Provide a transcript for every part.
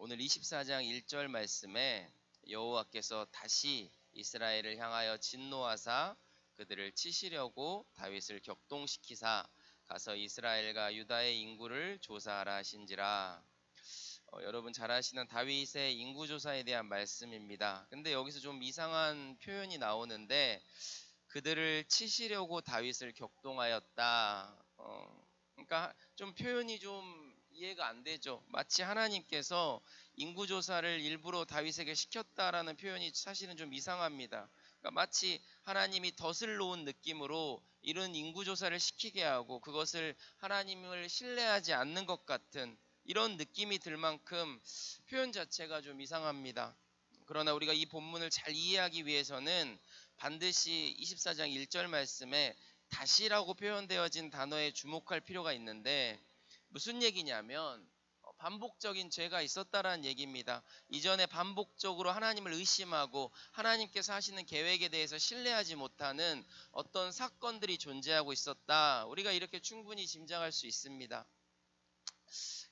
오늘 24장 1절 말씀에 여호와께서 다시 이스라엘을 향하여 진노하사 그들을 치시려고 다윗을 격동시키사 가서 이스라엘과 유다의 인구를 조사하라 하신지라. 어, 여러분 잘 아시는 다윗의 인구 조사에 대한 말씀입니다. 근데 여기서 좀 이상한 표현이 나오는데 그들을 치시려고 다윗을 격동하였다. 어, 그러니까 좀 표현이 좀 이해가 안 되죠. 마치 하나님께서 인구 조사를 일부러 다윗에게 시켰다라는 표현이 사실은 좀 이상합니다. 그러니까 마치 하나님이 덫을 놓은 느낌으로 이런 인구 조사를 시키게 하고 그것을 하나님을 신뢰하지 않는 것 같은 이런 느낌이 들 만큼 표현 자체가 좀 이상합니다. 그러나 우리가 이 본문을 잘 이해하기 위해서는 반드시 24장 1절 말씀에 다시라고 표현되어진 단어에 주목할 필요가 있는데 무슨 얘기냐면 어, 반복적인 죄가 있었다라는 얘기입니다. 이전에 반복적으로 하나님을 의심하고 하나님께서 하시는 계획에 대해서 신뢰하지 못하는 어떤 사건들이 존재하고 있었다. 우리가 이렇게 충분히 짐작할 수 있습니다.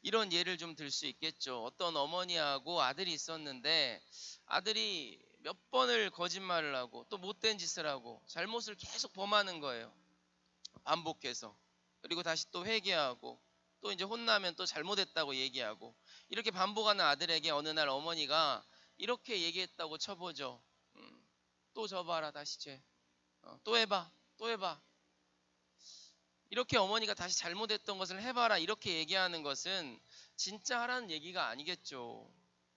이런 예를 좀 들 수 있겠죠. 어떤 어머니하고 아들이 있었는데 아들이 몇 번을 거짓말을 하고 또 못된 짓을 하고 잘못을 계속 범하는 거예요. 반복해서. 그리고 다시 또 회개하고 또 이제 혼나면 또 잘못했다고 얘기하고 이렇게 반복하는 아들에게 어느 날 어머니가 이렇게 얘기했다고 쳐보죠. 음, 또 져봐라 다시 죄. 어, 또 해봐. 또 해봐. 이렇게 어머니가 다시 잘못했던 것을 해봐라 이렇게 얘기하는 것은 진짜 하라는 얘기가 아니겠죠.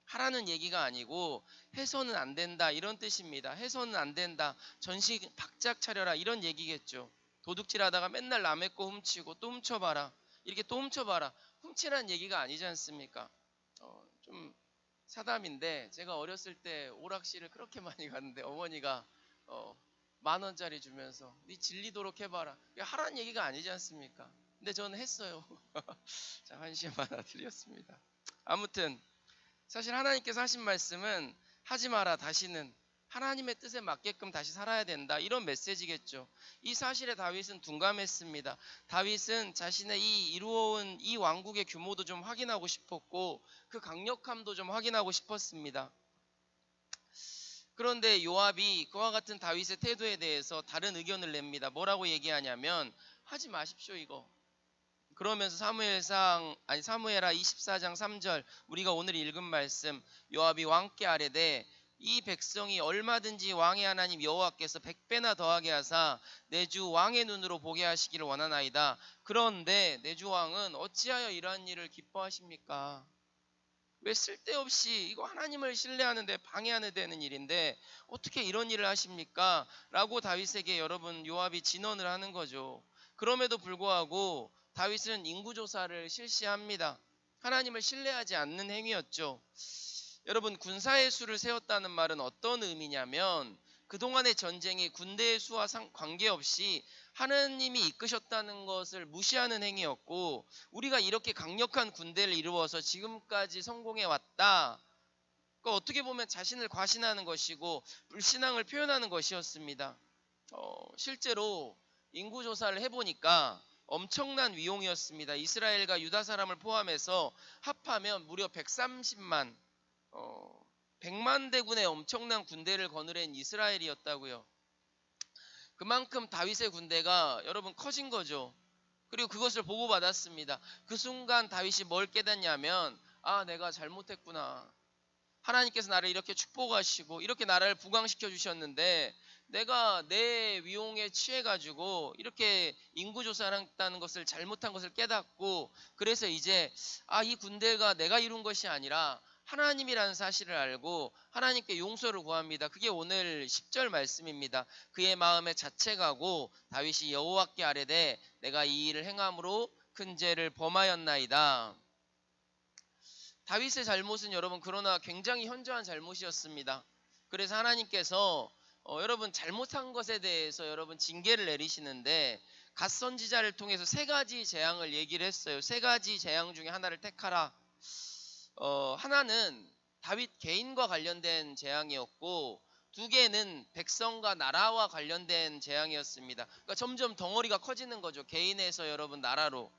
하라는 얘기가 아니고 해서는 안 된다 이런 뜻입니다. 해서는 안 된다. 전시 박작 차려라 이런 얘기겠죠. 도둑질하다가 맨날 남의 거 훔치고 또 훔쳐봐라. 이렇게 또 훔쳐봐라. 훔치라는 얘기가 아니지 않습니까? 어, 좀 사담인데 제가 어렸을 때 오락실을 그렇게 많이 갔는데 어머니가 어, 만 원짜리 주면서 네 질리도록 해봐라. 하라는 얘기가 아니지 않습니까? 근데 저는 했어요. 자, 한시에 하나 드렸습니다. 아무튼 사실 하나님께서 하신 말씀은 하지 마라 다시는 하나님의 뜻에 맞게끔 다시 살아야 된다 이런 메시지겠죠. 이 사실에 다윗은 둔감했습니다. 다윗은 자신의 이 이루어온 이 왕국의 규모도 좀 확인하고 싶었고 그 강력함도 좀 확인하고 싶었습니다. 그런데 요압이 그와 같은 다윗의 태도에 대해서 다른 의견을 냅니다. 뭐라고 얘기하냐면 하지 마십시오 이거. 그러면서 사무엘상 아니 사무엘하 24장 3절 우리가 오늘 읽은 말씀 요압이 왕께 아뢰되 이 백성이 얼마든지 왕의 하나님 여호와께서 백배나 더하게 하사 내 주 왕의 눈으로 보게 하시기를 원하나이다. 그런데 내 주 왕은 어찌하여 이러한 일을 기뻐하십니까? 왜 쓸데없이 이거 하나님을 신뢰하는데 방해하는 되는 일인데 어떻게 이런 일을 하십니까? 라고 다윗에게 여러분 요압이 진언을 하는 거죠. 그럼에도 불구하고 다윗은 인구조사를 실시합니다. 하나님을 신뢰하지 않는 행위였죠. 여러분 군사의 수를 세웠다는 말은 어떤 의미냐면 그동안의 전쟁이 군대의 수와 상, 관계없이 하나님이 이끄셨다는 것을 무시하는 행위였고 우리가 이렇게 강력한 군대를 이루어서 지금까지 성공해 왔다. 그 어떻게 보면 자신을 과신하는 것이고 불신앙을 표현하는 것이었습니다. 어, 실제로 인구 조사를 해보니까 엄청난 위용이었습니다. 이스라엘과 유다 사람을 포함해서 합하면 무려 130만, 어, 100만 대군의 엄청난 군대를 거느린 이스라엘이었다고요. 그만큼 다윗의 군대가 여러분 커진 거죠. 그리고 그것을 보고받았습니다. 그 순간 다윗이 뭘 깨닫냐면 아 내가 잘못했구나. 하나님께서 나를 이렇게 축복하시고 이렇게 나라를 부강시켜 주셨는데 내가 내 위용에 취해 가지고 이렇게 인구 조사를 했다는 것을 잘못한 것을 깨닫고 그래서 이제 아 이 군대가 내가 이룬 것이 아니라 하나님이라는 사실을 알고 하나님께 용서를 구합니다. 그게 오늘 10절 말씀입니다. 그의 마음에 자책하고 다윗이 여호와께 아뢰되 내가 이 일을 행함으로 큰 죄를 범하였나이다. 다윗의 잘못은 여러분 그러나 굉장히 현저한 잘못이었습니다. 그래서 하나님께서 어, 여러분 잘못한 것에 대해서 여러분 징계를 내리시는데 갓 선지자를 통해서 세 가지 재앙을 얘기를 했어요. 세 가지 재앙 중에 하나를 택하라. 어, 하나는 다윗 개인과 관련된 재앙이었고 두 개는 백성과 나라와 관련된 재앙이었습니다. 그러니까 점점 덩어리가 커지는 거죠. 개인에서 여러분 나라로.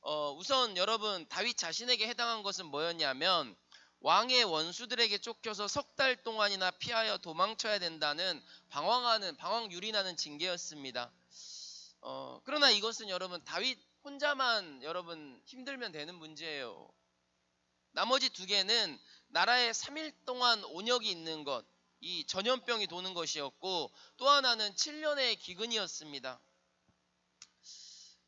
어, 우선 여러분 다윗 자신에게 해당한 것은 뭐였냐면 왕의 원수들에게 쫓겨서 석 달 동안이나 피하여 도망쳐야 된다는 방황하는 방황 유린하는 징계였습니다. 어, 그러나 이것은 여러분 다윗 혼자만 여러분 힘들면 되는 문제예요. 나머지 두 개는 나라에 3일 동안 온역이 있는 것, 이 전염병이 도는 것이었고 또 하나는 7년의 기근이었습니다.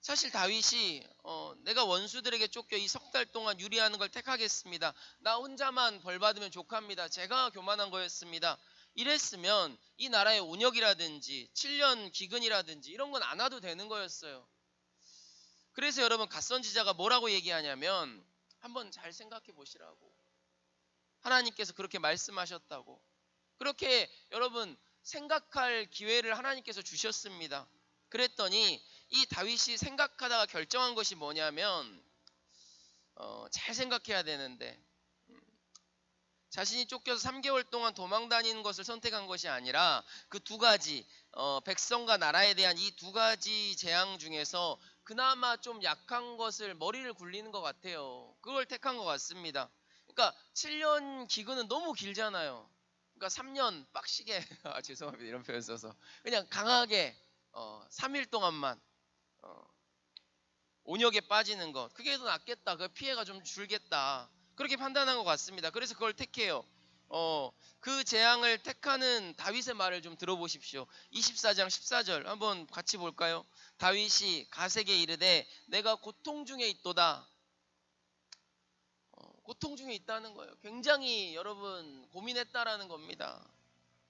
사실 다윗이 어, 내가 원수들에게 쫓겨 이 석 달 동안 유리하는 걸 택하겠습니다. 나 혼자만 벌 받으면 족합니다. 제가 교만한 거였습니다. 이랬으면 이 나라의 온역이라든지 7년 기근이라든지 이런 건 안 와도 되는 거였어요. 그래서 여러분 갓선지자가 뭐라고 얘기하냐면 한번 잘 생각해 보시라고. 하나님께서 그렇게 말씀하셨다고. 그렇게 여러분 생각할 기회를 하나님께서 주셨습니다. 그랬더니 이 다윗이 생각하다가 결정한 것이 뭐냐면 어, 잘 생각해야 되는데 음, 자신이 쫓겨서 3개월 동안 도망 다니는 것을 선택한 것이 아니라 그 두 가지 어, 백성과 나라에 대한 이 두 가지 재앙 중에서 그나마 좀 약한 것을 머리를 굴리는 것 같아요. 그걸 택한 것 같습니다. 그러니까 7년 기근은 너무 길잖아요. 그러니까 3년 빡시게 아, 죄송합니다 이런 표현 써서 그냥 강하게 어, 3일 동안만 어, 온역에 빠지는 것 그게 더 낫겠다. 그 피해가 좀 줄겠다. 그렇게 판단한 것 같습니다. 그래서 그걸 택해요. 어, 그 재앙을 택하는 다윗의 말을 좀 들어보십시오. 24장 14절 한번 같이 볼까요? 다윗이 가세게 이르되 내가 고통 중에 있도다. 어, 고통 중에 있다는 거예요. 굉장히 여러분 고민했다라는 겁니다.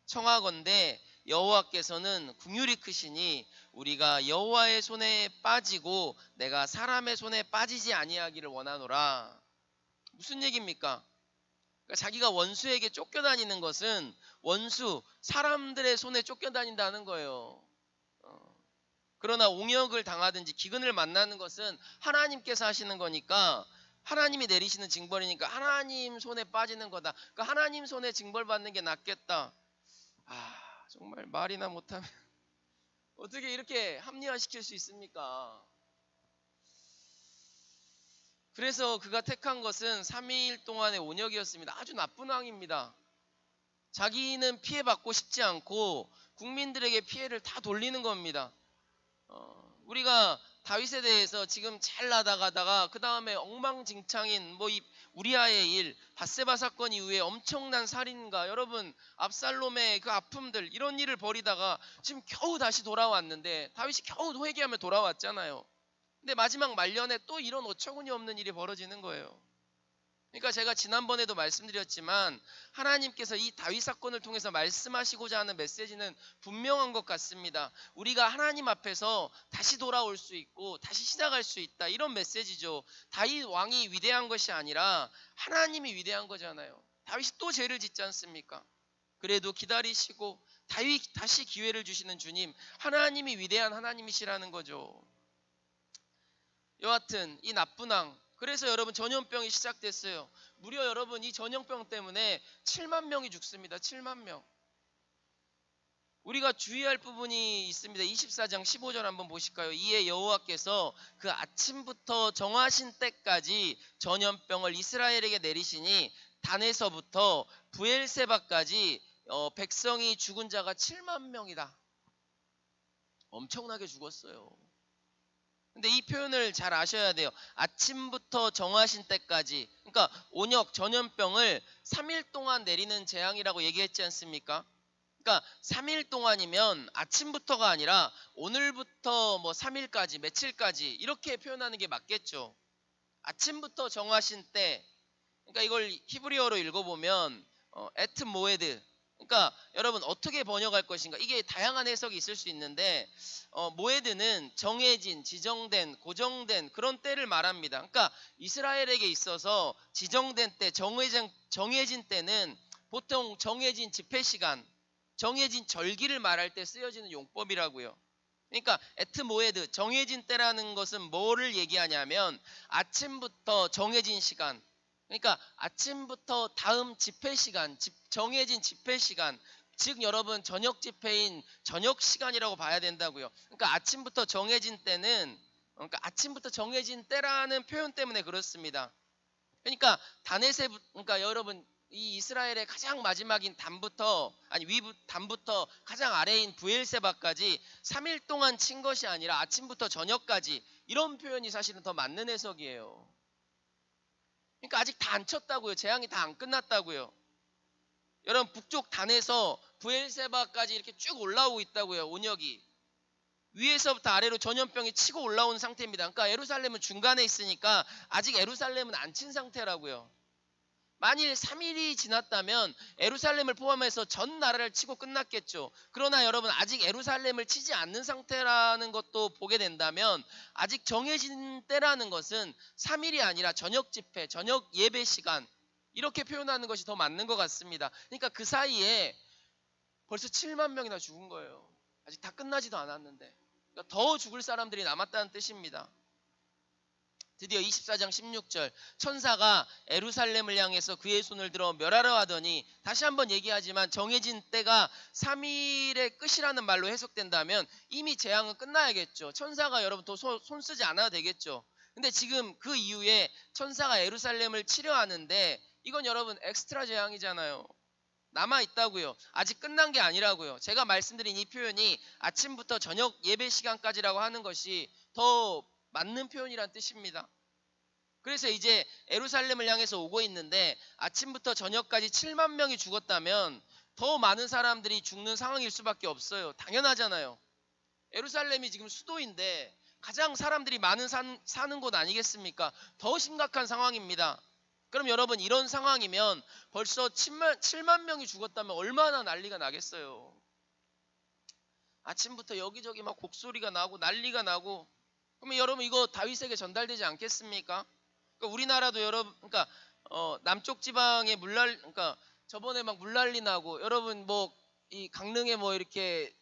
청하건대 여호와께서는 궁율이 크시니 우리가 여호와의 손에 빠지고 내가 사람의 손에 빠지지 아니하기를 원하노라. 무슨 얘기입니까? 그러니까 자기가 원수에게 쫓겨다니는 것은 원수 사람들의 손에 쫓겨다닌다는 거예요. 어. 그러나 옹역을 당하든지 기근을 만나는 것은 하나님께서 하시는 거니까 하나님이 내리시는 징벌이니까 하나님 손에 빠지는 거다. 그러니까 하나님 손에 징벌 받는 게 낫겠다. 아 정말 말이나 못하면 어떻게 이렇게 합리화시킬 수 있습니까? 그래서 그가 택한 것은 3일 동안의 온역이었습니다. 아주 나쁜 왕입니다. 자기는 피해받고 싶지 않고 국민들에게 피해를 다 돌리는 겁니다. 어, 우리가 다윗에 대해서 지금 잘 나다가다가 그 다음에 엉망진창인 뭐 이 우리아의 일, 바세바 사건 이후에 엄청난 살인과 여러분 압살롬의 그 아픔들 이런 일을 벌이다가 지금 겨우 다시 돌아왔는데 다윗이 겨우 회개하며 돌아왔잖아요. 근데 마지막 말년에 또 이런 어처구니 없는 일이 벌어지는 거예요. 그러니까 제가 지난번에도 말씀드렸지만 하나님께서 이 다윗 사건을 통해서 말씀하시고자 하는 메시지는 분명한 것 같습니다. 우리가 하나님 앞에서 다시 돌아올 수 있고 다시 시작할 수 있다. 이런 메시지죠. 다윗 왕이 위대한 것이 아니라 하나님이 위대한 거잖아요. 다윗이 또 죄를 짓지 않습니까? 그래도 기다리시고 다윗 다시 기회를 주시는 주님, 하나님이 위대한 하나님이시라는 거죠. 여하튼 이 나쁜 왕 그래서 여러분 전염병이 시작됐어요. 무려 여러분 이 전염병 때문에 7만 명이 죽습니다. 7만 명. 우리가 주의할 부분이 있습니다. 24장 15절 한번 보실까요? 이에 여호와께서 그 아침부터 정하신 때까지 전염병을 이스라엘에게 내리시니 단에서부터 부엘세바까지 어, 백성이 죽은 자가 7만 명이다. 엄청나게 죽었어요. 근데 이 표현을 잘 아셔야 돼요. 아침부터 정하신 때까지. 그러니까 온역 전염병을 3일 동안 내리는 재앙이라고 얘기했지 않습니까? 그러니까 3일 동안이면 아침부터가 아니라 오늘부터 뭐 3일까지 며칠까지 이렇게 표현하는 게 맞겠죠. 아침부터 정하신 때. 그러니까 이걸 히브리어로 읽어보면 어, 에트 모에드 그러니까 여러분 어떻게 번역할 것인가 이게 다양한 해석이 있을 수 있는데 어, 모에드는 정해진 지정된 고정된 그런 때를 말합니다. 그러니까 이스라엘에게 있어서 지정된 때 정해진 정해진 때는 보통 정해진 집회 시간 정해진 절기를 말할 때 쓰여지는 용법이라고요. 그러니까 에트 모에드 정해진 때라는 것은 뭐를 얘기하냐면 아침부터 정해진 시간 그러니까 아침부터 다음 집회 시간, 정해진 집회 시간, 즉 여러분 저녁 집회인 저녁 시간이라고 봐야 된다고요. 그러니까 아침부터 정해진 때는 그러니까 아침부터 정해진 때라는 표현 때문에 그렇습니다. 그러니까 다넷에 그러니까 여러분 이 이스라엘의 가장 마지막인 단부터 아니 위부 단부터 가장 아래인 부엘세바까지 3일 동안 친 것이 아니라 아침부터 저녁까지 이런 표현이 사실은 더 맞는 해석이에요. 그러니까 아직 다 안 쳤다고요. 재앙이 다 안 끝났다고요. 여러분 북쪽 단에서 부엘세바까지 이렇게 쭉 올라오고 있다고요. 온역이 위에서부터 아래로 전염병이 치고 올라온 상태입니다. 그러니까 에루살렘은 중간에 있으니까 아직 에루살렘은 안 친 상태라고요. 만일 3일이 지났다면 에루살렘을 포함해서 전 나라를 치고 끝났겠죠. 그러나 여러분 아직 에루살렘을 치지 않는 상태라는 것도 보게 된다면 아직 정해진 때라는 것은 3일이 아니라 저녁 집회, 저녁 예배 시간 이렇게 표현하는 것이 더 맞는 것 같습니다. 그러니까 그 사이에 벌써 7만 명이나 죽은 거예요. 아직 다 끝나지도 않았는데 그러니까 더 죽을 사람들이 남았다는 뜻입니다. 드디어 24장 16절 천사가 에루살렘을 향해서 그의 손을 들어 멸하려 하더니 다시 한번 얘기하지만 정해진 때가 3일의 끝이라는 말로 해석된다면 이미 재앙은 끝나야겠죠. 천사가 여러분 더 손 쓰지 않아도 되겠죠. 근데 지금 그 이후에 천사가 에루살렘을 치려 하는데 이건 여러분 엑스트라 재앙이잖아요. 남아 있다고요. 아직 끝난 게 아니라고요. 제가 말씀드린 이 표현이 아침부터 저녁 예배 시간까지라고 하는 것이 더 맞는 표현이란 뜻입니다. 그래서 이제 에루살렘을 향해서 오고 있는데 아침부터 저녁까지 7만 명이 죽었다면 더 많은 사람들이 죽는 상황일 수밖에 없어요. 당연하잖아요. 에루살렘이 지금 수도인데 가장 사람들이 많은 산, 사는 곳 아니겠습니까? 더 심각한 상황입니다. 그럼 여러분 이런 상황이면 벌써 7만, 7만 명이 죽었다면 얼마나 난리가 나겠어요. 아침부터 여기저기 막 곡소리가 나고 난리가 나고 그러면 여러분 이거 다윗에게 전달되지 않겠습니까? 그러니까 우리나라도 여러분 그러니까 어, 남쪽 지방에 물날 그러니까 저번에 막 물난리 나고 여러분 뭐 이 강릉에 뭐 이렇게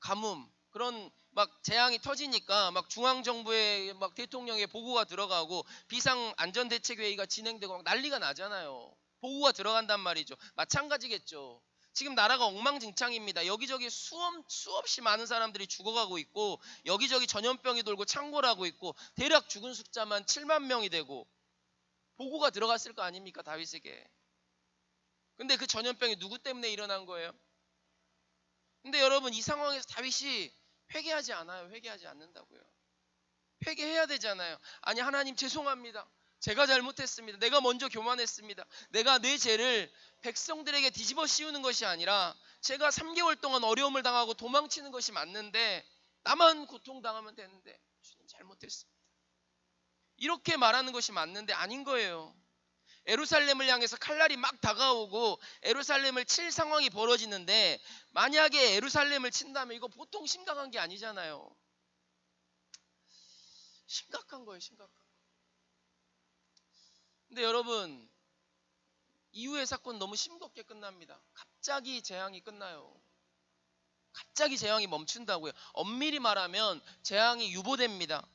가뭄 그런 막 재앙이 터지니까 막 중앙 정부에 막 대통령의 보고가 들어가고 비상 안전 대책 회의가 진행되고 막 난리가 나잖아요. 보고가 들어간단 말이죠. 마찬가지겠죠. 지금 나라가 엉망진창입니다. 여기저기 수업, 수없이 많은 사람들이 죽어가고 있고 여기저기 전염병이 돌고 창궐하고 있고 대략 죽은 숫자만 7만 명이 되고 보고가 들어갔을 거 아닙니까 다윗에게. 근데 그 전염병이 누구 때문에 일어난 거예요? 근데 여러분 이 상황에서 다윗이 회개하지 않아요. 회개하지 않는다고요. 회개해야 되잖아요. 아니 하나님 죄송합니다. 제가 잘못했습니다. 내가 먼저 교만했습니다. 내가 내 죄를 백성들에게 뒤집어 씌우는 것이 아니라 제가 3개월 동안 어려움을 당하고 도망치는 것이 맞는데 나만 고통당하면 되는데 주님 잘못했습니다. 이렇게 말하는 것이 맞는데 아닌 거예요. 에루살렘을 향해서 칼날이 막 다가오고 에루살렘을 칠 상황이 벌어지는데 만약에 에루살렘을 친다면 이거 보통 심각한 게 아니잖아요. 심각한 거예요, 심각한 거. 근데 여러분 이후의 사건 너무 싱겁게 끝납니다. 갑자기 재앙이 끝나요. 갑자기 재앙이 멈춘다고요. 엄밀히 말하면 재앙이 유보됩니다.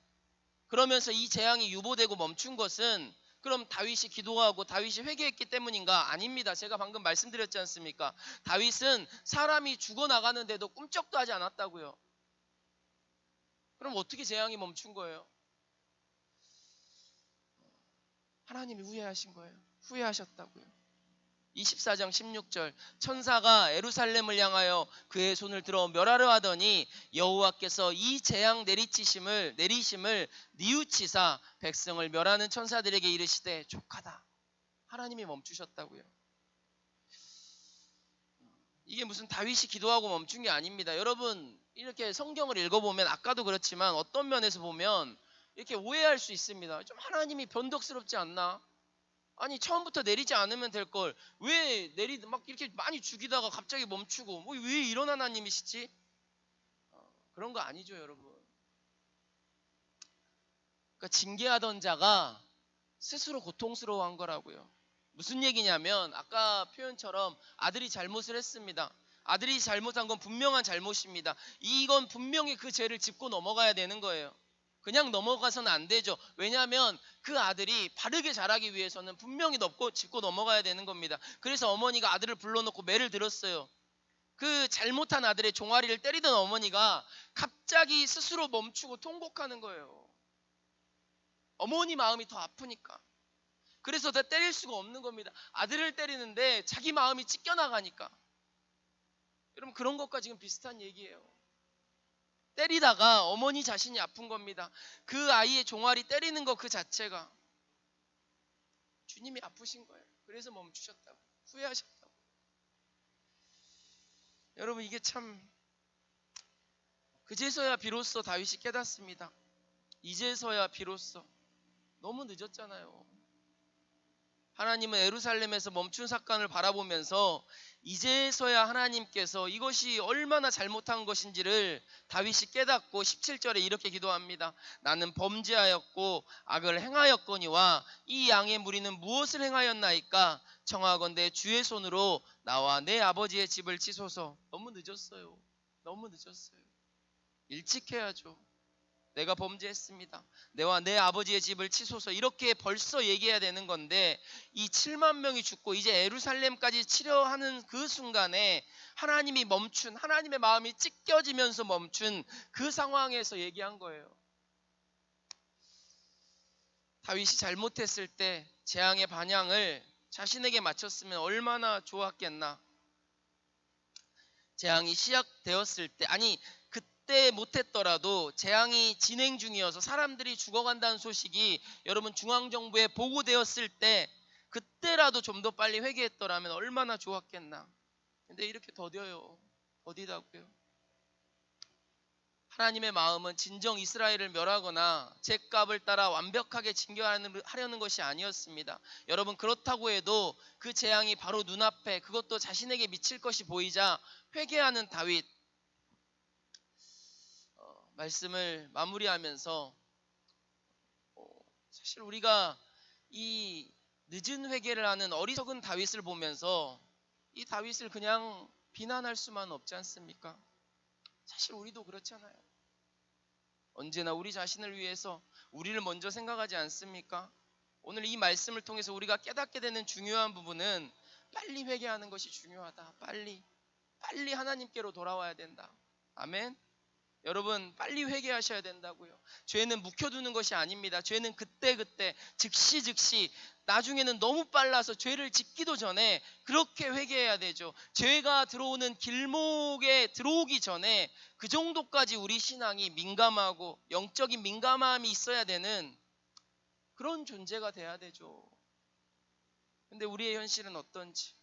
그러면서 이 재앙이 유보되고 멈춘 것은 그럼 다윗이 기도하고 다윗이 회개했기 때문인가? 아닙니다. 제가 방금 말씀드렸지 않습니까? 다윗은 사람이 죽어나가는데도 꿈쩍도 하지 않았다고요. 그럼 어떻게 재앙이 멈춘 거예요? 하나님이 후회하신 거예요. 후회하셨다고요. 24장 16절 천사가 에루살렘을 향하여 그의 손을 들어 멸하려 하더니 여호와께서 이 재앙 내리치심을 내리심을 뉘우치사 백성을 멸하는 천사들에게 이르시되 족하다. 하나님이 멈추셨다고요. 이게 무슨 다윗이 기도하고 멈춘 게 아닙니다. 여러분 이렇게 성경을 읽어보면 아까도 그렇지만 어떤 면에서 보면 이렇게 오해할 수 있습니다. 좀 하나님이 변덕스럽지 않나? 아니 처음부터 내리지 않으면 될 걸 왜 내리 막 이렇게 많이 죽이다가 갑자기 멈추고 뭐 왜 이런 하나님이시지? 어, 그런 거 아니죠, 여러분. 그러니까 징계하던 자가 스스로 고통스러워한 거라고요. 무슨 얘기냐면 아까 표현처럼 아들이 잘못을 했습니다. 아들이 잘못한 건 분명한 잘못입니다. 이건 분명히 그 죄를 짚고 넘어가야 되는 거예요. 그냥 넘어가서는 안 되죠. 왜냐하면 그 아들이 바르게 자라기 위해서는 분명히 넘고 짚고 넘어가야 되는 겁니다. 그래서 어머니가 아들을 불러놓고 매를 들었어요. 그 잘못한 아들의 종아리를 때리던 어머니가 갑자기 스스로 멈추고 통곡하는 거예요. 어머니 마음이 더 아프니까. 그래서 다 때릴 수가 없는 겁니다. 아들을 때리는데 자기 마음이 찢겨 나가니까. 여러분 그런 것과 지금 비슷한 얘기예요. 때리다가 어머니 자신이 아픈 겁니다. 그 아이의 종아리 때리는 것 그 자체가 주님이 아프신 거예요. 그래서 멈추셨다고 후회하셨다고. 여러분 이게 참 그제서야 비로소 다윗이 깨닫습니다. 이제서야 비로소 너무 늦었잖아요. 하나님은 에루살렘에서 멈춘 사건을 바라보면서 이제서야 하나님께서 이것이 얼마나 잘못한 것인지를 다윗이 깨닫고 17절에 이렇게 기도합니다. 나는 범죄하였고 악을 행하였거니와 이 양의 무리는 무엇을 행하였나이까 청하건대 주의 손으로 나와 내 아버지의 집을 치소서. 너무 늦었어요. 너무 늦었어요. 일찍 해야죠. 내가 범죄했습니다. 내와 내 아버지의 집을 치소서 이렇게 벌써 얘기해야 되는 건데 이 7만 명이 죽고 이제 에루살렘까지 치려 하는 그 순간에 하나님이 멈춘 하나님의 마음이 찢겨지면서 멈춘 그 상황에서 얘기한 거예요. 다윗이 잘못했을 때 재앙의 반향을 자신에게 맞췄으면 얼마나 좋았겠나. 재앙이 시작되었을 때 아니 그 때 못했더라도 재앙이 진행 중이어서 사람들이 죽어간다는 소식이 여러분 중앙정부에 보고되었을 때 그때라도 좀 더 빨리 회개했더라면 얼마나 좋았겠나. 근데 이렇게 더뎌요. 더디다고요. 하나님의 마음은 진정 이스라엘을 멸하거나 죄값을 따라 완벽하게 징계하려는 것이 아니었습니다. 여러분 그렇다고 해도 그 재앙이 바로 눈앞에 그것도 자신에게 미칠 것이 보이자 회개하는 다윗 어, 말씀을 마무리하면서 어, 사실 우리가 이 늦은 회개를 하는 어리석은 다윗을 보면서 이 다윗을 그냥 비난할 수만 없지 않습니까? 사실 우리도 그렇잖아요. 언제나 우리 자신을 위해서 우리를 먼저 생각하지 않습니까? 오늘 이 말씀을 통해서 우리가 깨닫게 되는 중요한 부분은 빨리 회개하는 것이 중요하다. 빨리. 빨리 하나님께로 돌아와야 된다. 아멘. 여러분 빨리 회개하셔야 된다고요. 죄는 묵혀두는 것이 아닙니다. 죄는 그때 그때 즉시 즉시 나중에는 너무 빨라서 죄를 짓기도 전에 그렇게 회개해야 되죠. 죄가 들어오는 길목에 들어오기 전에 그 정도까지 우리 신앙이 민감하고 영적인 민감함이 있어야 되는 그런 존재가 돼야 되죠. 근데 우리의 현실은 어떤지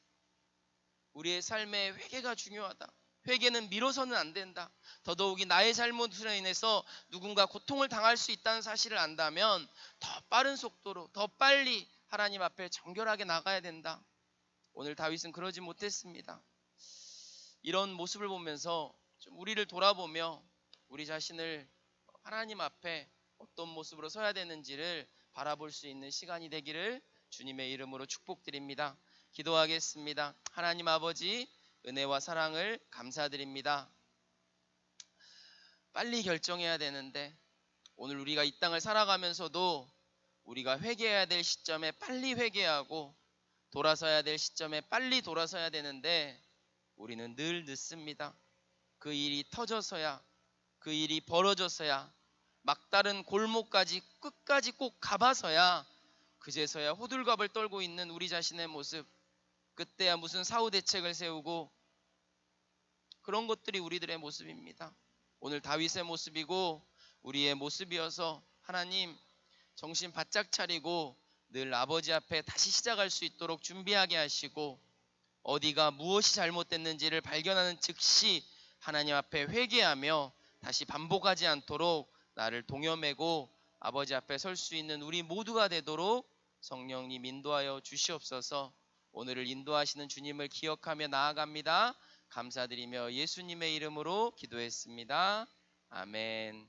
우리의 삶에 회개가 중요하다. 회개는 미뤄서는 안 된다. 더더욱이 나의 잘못으로 인해서 누군가 고통을 당할 수 있다는 사실을 안다면 더 빠른 속도로 더 빨리 하나님 앞에 정결하게 나가야 된다. 오늘 다윗은 그러지 못했습니다. 이런 모습을 보면서 좀 우리를 돌아보며 우리 자신을 하나님 앞에 어떤 모습으로 서야 되는지를 바라볼 수 있는 시간이 되기를 주님의 이름으로 축복드립니다. 기도하겠습니다. 하나님 아버지 은혜와 사랑을 감사드립니다. 빨리 결정해야 되는데 오늘 우리가 이 땅을 살아가면서도 우리가 회개해야 될 시점에 빨리 회개하고 돌아서야 될 시점에 빨리 돌아서야 되는데 우리는 늘 늦습니다. 그 일이 터져서야 그 일이 벌어져서야 막다른 골목까지 끝까지 꼭 가봐서야 그제서야 호들갑을 떨고 있는 우리 자신의 모습 그때야 무슨 사후 대책을 세우고 그런 것들이 우리들의 모습입니다. 오늘 다윗의 모습이고 우리의 모습이어서 하나님 정신 바짝 차리고 늘 아버지 앞에 다시 시작할 수 있도록 준비하게 하시고 어디가 무엇이 잘못됐는지를 발견하는 즉시 하나님 앞에 회개하며 다시 반복하지 않도록 나를 동여매고 아버지 앞에 설 수 있는 우리 모두가 되도록 성령님 인도하여 주시옵소서 오늘을 인도하시는 주님을 기억하며 나아갑니다. 감사드리며 예수님의 이름으로 기도했습니다. 아멘.